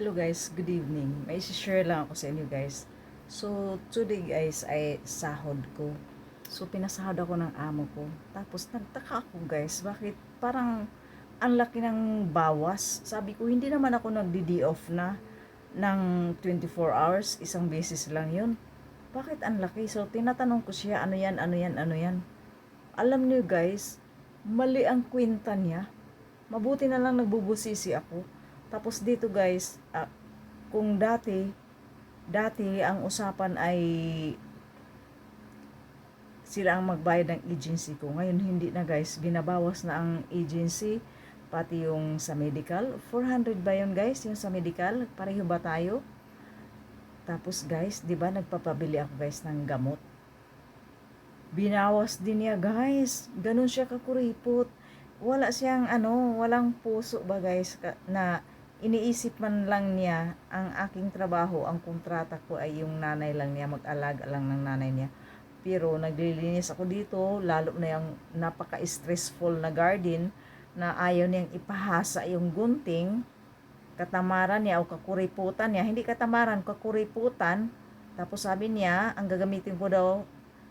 Hello guys, good evening. May share lang ako sa inyo guys. So, today guys ay sahod ko. So, pinasahod ako ng amo ko. Tapos, nagtaka ako guys, bakit parang ang laki ng bawas. Sabi ko, hindi naman ako nagdi off na ng 24 hours. Isang beses lang yun. Bakit ang laki? So, tinatanong ko siya, ano yan, ano yan, ano yan. Alam niyo guys, mali ang kwenta niya. Mabuti na lang nagbubusisi ako. Tapos dito guys, ah, kung dati, dati ang usapan ay sila ang magbayad ng agency ko. Ngayon hindi na guys, binabawas na ang agency, pati yung sa medical. 400 ba yun guys, yung sa medical? Pareho ba tayo? Tapos guys, di ba nagpapabili ako guys ng gamot? Binawas din niya guys. Ganun siya kakuripot. Wala siyang ano, walang puso ba guys na iniisip man lang niya ang aking trabaho, ang kontrata ko ay yung nanay lang niya, mag-alaga lang ng nanay niya. Pero naglilinis ako dito, lalo na yung napaka-stressful na garden na ayaw niyang ipahasa yung gunting, katamaran niya o kakuriputan niya, hindi katamaran, kakuriputan. Tapos sabi niya, ang gagamitin ko daw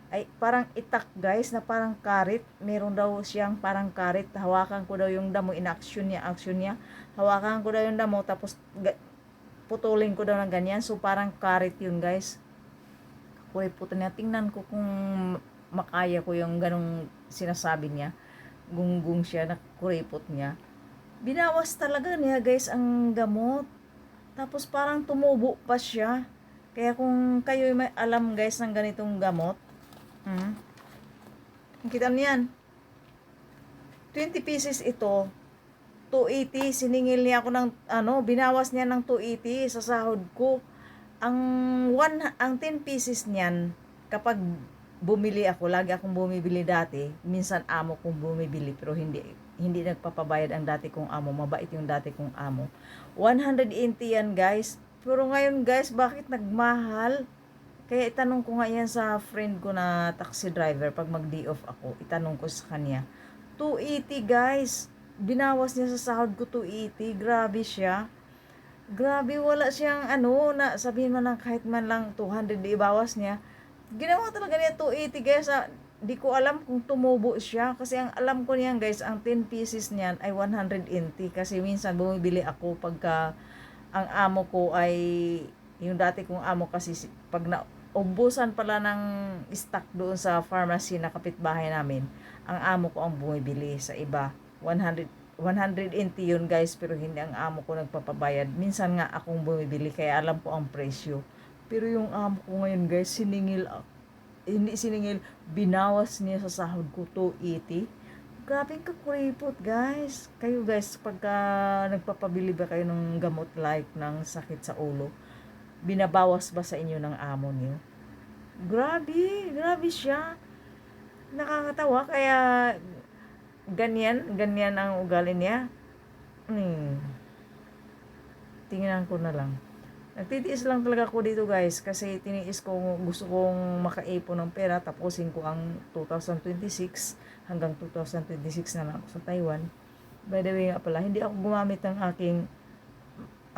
ay parang itak guys na parang karit. Meron daw siyang parang karit. Hawakan ko daw yung damo, in-action niya, action niya. Hawakan ko daw yung damo, tapos putulin ko daw ng ganyan. So parang karit yun guys. Kuy puto niya. Tingnan ko kung makaya ko yung ganong sinasabi niya. Gunggong siya, nakuripot niya. Binawas talaga niya guys ang gamot. Tapos parang tumubo pa siya. Kaya kung kayo may alam guys ng ganitong gamot, hmm, kita niyan. 20 pieces ito, 280, siningil niya ako ng, ano, binawas niya ng 280 sa sahod ko. Ang, one, ang 10 pieces niyan, kapag bumili ako, lagi akong bumibili dati, minsan amo kong bumibili, pero hindi, hindi nagpapabayad ang dati kong amo, mabait yung dati kong amo. 180 yan guys, pero ngayon guys, bakit nagmahal? Kaya itanong ko nga yan sa friend ko na taxi driver pag mag-day off ako, itanong ko sa kanya. 280 guys, binawas niya sa sahod ko 280, grabe siya. Grabe, wala siyang ano, na sabihin man lang kahit man lang 200 di ibawas niya. Ginawa talaga niya 280 guys, ah, di ko alam kung tumubo siya. Kasi ang alam ko niyan guys, ang 10 pieces niyan ay 180. Kasi minsan bumibili ako pagka ang amo ko ay, yung dati kong amo kasi si- pag na, ubusan pala ng stock doon sa pharmacy na kapitbahay namin, ang amo ko ang bumibili sa iba. 100 180 yun guys, pero hindi ang amo ko nagpapabayad. Minsan nga akong bumibili, kaya alam ko ang presyo. Pero yung amo ko ngayon guys, siningil, hindi siningil, binawas niya sa sahod ko 280. Grabe kakuripot guys. Kayo guys, pagka nagpapabili ba kayo ng gamot like ng sakit sa ulo, binabawas ba sa inyo ng amo niyo? Grabe, grabe siya. Nakakatawa, kaya ganyan, ganyan ang ugali niya. Hmm. Tingnan ko na lang. Nagtitiis lang talaga ako dito guys kasi tiniis ko gusto kong makaipon ng pera tapusin ko ang 2026 hanggang 2026 na lang ako sa Taiwan. By the way nga pala, hindi ako gumamit ng aking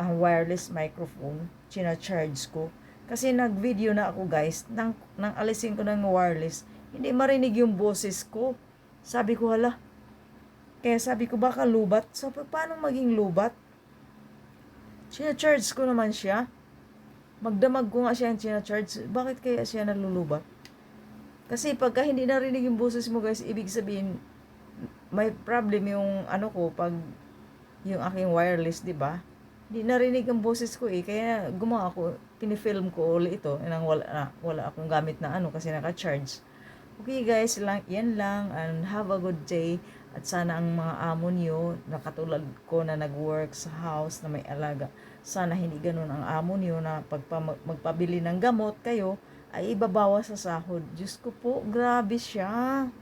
ah, wireless microphone. China-charge ko. Kasi nag-video na ako guys, nang, nang alisin ko ng wireless, hindi marinig yung boses ko. Sabi ko, hala, kaya sabi ko, baka lubat. So, pa- paano maging lubat? Sina-charge ko naman siya. Magdamag ko nga siya yung sina-charge. Bakit kaya siya nalulubat? Kasi pagka hindi narinig yung boses mo guys, ibig sabihin, may problem yung ano ko pag yung aking wireless, di ba? Hindi narinig ang boses ko eh. Kaya gumawa ako, pinifilm ko ulit ito. Nang wala, na, wala akong gamit na ano kasi naka-charge. Okay guys, lang, yan lang and have a good day. At sana ang mga amo niyo na katulad ko na nag-work sa house na may alaga, sana hindi ganun ang amo niyo na pagpa, magpabili ng gamot kayo ay ibabawas sa sahod. Diyos ko po, grabe siya.